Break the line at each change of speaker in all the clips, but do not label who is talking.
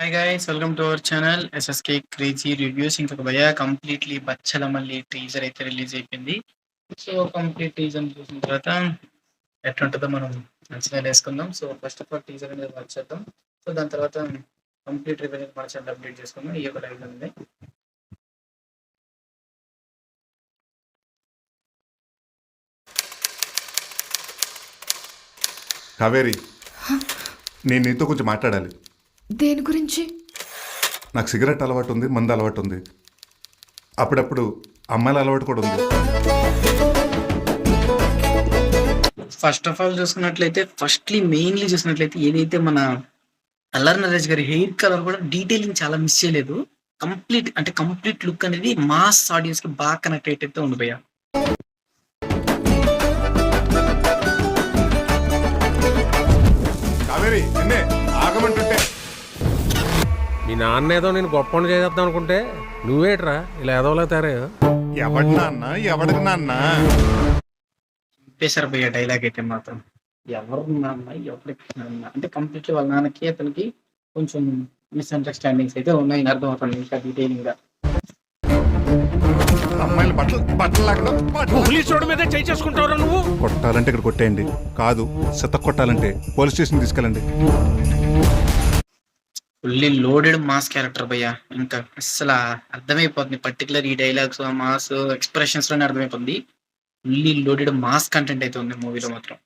Hi guys welcome to our channel SSK crazy reviews ఇంకొక భయ completely బచ్చల మళ్ళీ teaser అయితే రిలీజ్ అయిపోయింది. సో కంప్లీట్ టీజర్ చూసిన తర్వాత ఎట్లుంటుందో మనం మంచిగా వేసుకుందాం so first of all teaser అనేది వాచ్ చేద్దాం. సో దాని తర్వాత కంప్లీట్ రివ్యూ అనేది మన ఛానల్ అప్డేట్ చేసుకుందాం. ఈ యొక్క లైవ్ ఉంది.
కావేరి నేను నీతో కొంచెం మాట్లాడాలి.
దేని గురించి?
నాకు సిగరెట్ అలవాటు ఉంది మందు అలవాటు ఉంది. అప్పుడప్పుడు అమ్మాయిల అలవాటు కూడా ఉంది.
ఫస్ట్ ఆఫ్ ఆల్ చూసుకున్నట్లయితే ఫస్ట్లీ మెయిన్లీ చూసినట్లయితే ఏదైతే మన అల్లర్ నరేష్ గారి హెయిర్ కలర్ కూడా డీటెయిలింగ్ చాలా మిస్ చేయలేదు. కంప్లీట్ అంటే కంప్లీట్ లుక్ అనేది మాస్ ఆడియన్స్కి బాగా కనెక్ట్ అయితే ఉంది భయ్య.
కావేరి ఆగమంటుంటే
మీ నాన్న ఏదో నేను గొప్ప చేద్దాం అనుకుంటే నువ్వేట్రా? ఇలా ఎదవలా తయారే
ఎవడి నాన్న? ఎవడికి నాన్న?
చెప్పేశారు భయ్య డైలాగ్ అయితే మాత్రం. ఎవరు నాన్న? ఎవరికి నాన్న? అంటే కంప్లీట్లీ వాళ్ళ నాన్నకి అతనికి కొంచెం మిస్అండర్స్టాండింగ్స్ అయితే ఉన్నాయి అర్థం అవుతుంది ఇంకా డీటెయిలింగ్గా.
అమ్మాయిలు బట్టలు బట్టలు లాగడం? బట్టలు-
పోలీసు మీద చేయి చేసుకుంటావురా నువ్వు?
కొట్టాలంటే ఇక్కడ కొట్టేయండి. కాదు చెత్త కొట్టాలంటే పోలీస్ స్టేషన్ తీసుకెళ్ళండి.
ఫుల్లీ లోడెడ్ మాస్ క్యారెక్టర్ భయ్య. ఇంకా అసలు అర్థమైపోతుంది. పర్టికులర్ ఈ డైలాగ్స్ ఆ మాస్ ఎక్స్ప్రెషన్స్లోనే అర్థమైపోతుంది. ఫుల్లీ లోడెడ్ మాస్ కంటెంట్ అయితే ఉంది మూవీలో మాత్రం.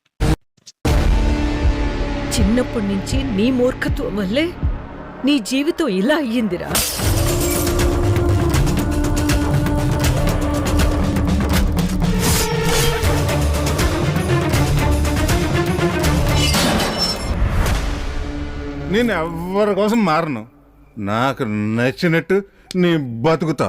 చిన్నప్పటి నుంచి నీ మూర్ఖత్వం వల్లే నీ జీవితం ఇలా అయ్యిందిరా.
నేను ఎవరి కోసం మారను. నాకు నచ్చినట్టు నీ బతుకుతా.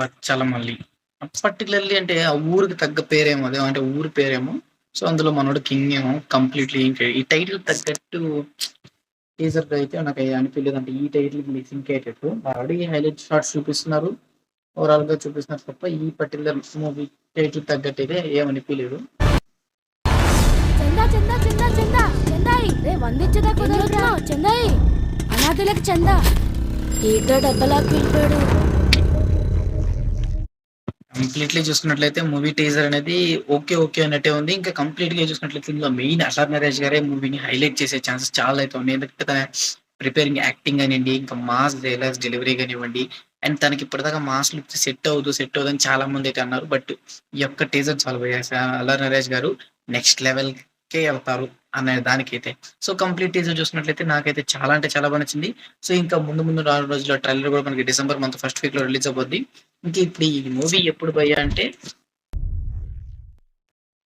బచ్చల మళ్ళీ పర్టికులర్లీ అంటే ఆ ఊరికి తగ్గ పేరేమో అదే అంటే ఊరి పేరేమో. సో అందులో మనోడు కింగ్ ఏమో కంప్లీట్లీ ఈ టైటిల్ తగ్గట్టు టీజర్ అయితే నాకు అనిపించలేదు అంటే ఈ టైటిల్కి అయ్యేటట్టు. ఆల్రెడీ హైలైట్ షార్ట్స్ చూపిస్తున్నారు. ఓవరాల్గా చూపిస్తున్నారు తప్ప ఈ పర్టికులర్ మూవీ టైటిల్ తగ్గట్టు అయితే ఏమనిపించలేదు
చందా అనాథులకు
కంప్లీట్లీ చూసుకున్నట్లయితే మూవీ టీజర్ అనేది ఓకే ఓకే అన్నట్టే ఉంది. ఇంకా కంప్లీట్గా చూసుకున్నట్లయితే ఇందులో మెయిన్ అల్లార్ నరేష్ గారే మూవీని హైలైట్ చేసే ఛాన్సెస్ చాలా అయితే ఉన్నాయి. ఎందుకంటే ప్రిపేరింగ్ యాక్టింగ్ కానివ్వండి ఇంకా మాస్ డైలాగ్స్ డెలివరీ కానివ్వండి అండ్ తనకి ఇప్పటిదాకా మాస్ లుక్ సెట్ అవ్వదు సెట్ అవ్వదు అని చాలా మంది అయితే అన్నారు. బట్ ఈ యొక్క టీజర్ చాలా బాగా అల్లార్ నరేష్ గారు నెక్స్ట్ లెవెల్ కే వెళ్తారు అనే దానికైతే. సో కంప్లీట్ టీజర్ చూసినట్లయితే నాకైతే చాలా అంటే చాలా బాగా నచ్చింది. సో ఇంకా ముందు ముందు రాను రోజుల్లో ట్రైలర్ కూడా మనకి డిసెంబర్ మంత్ ఫస్ట్ వీక్లో రిలీజ్ అవద్ది ఇంకా ఇప్పుడు ఈ మూవీ ఎప్పుడు పోయా అంటే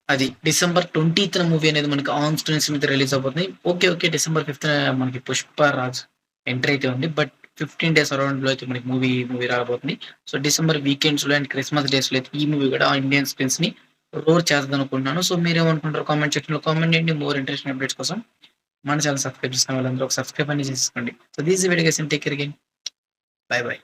అది డిసెంబర్ ట్వంటీత్ మూవీ అనేది మనకి ఆన్ స్క్రీన్స్ మీద రిలీజ్ అవుతుంది ఓకే ఓకే డిసెంబర్ ఫిఫ్త్ మనకి పుష్ప రాజ్ ఎంట్రీ అయితే ఉంది. బట్ ఫిఫ్టీన్ డేస్ అరౌండ్లో అయితే మనకి మూవీ మూవీ రాబోతుంది. సో డిసెంబర్ వీకెండ్స్లో అండ్ క్రిస్మస్ డేస్లో అయితే ఈ మూవీ కూడా ఇండియన్ స్క్రీన్స్ని రోర్ చేద్దాం అనుకుంటున్నాను. సో మీరేమనుకుంటారు కామెంట్ సెక్షన్లో కామెంట్ చేయండి. మోర్ ఇంట్రెస్ట్ అప్డేట్స్ కోసం మన ఛానల్ సబ్స్క్రైబ్ చేసిన వాళ్ళందరూ ఒక సబ్స్క్రైబ్ అని చేసుకోండి so these video take care again bye bye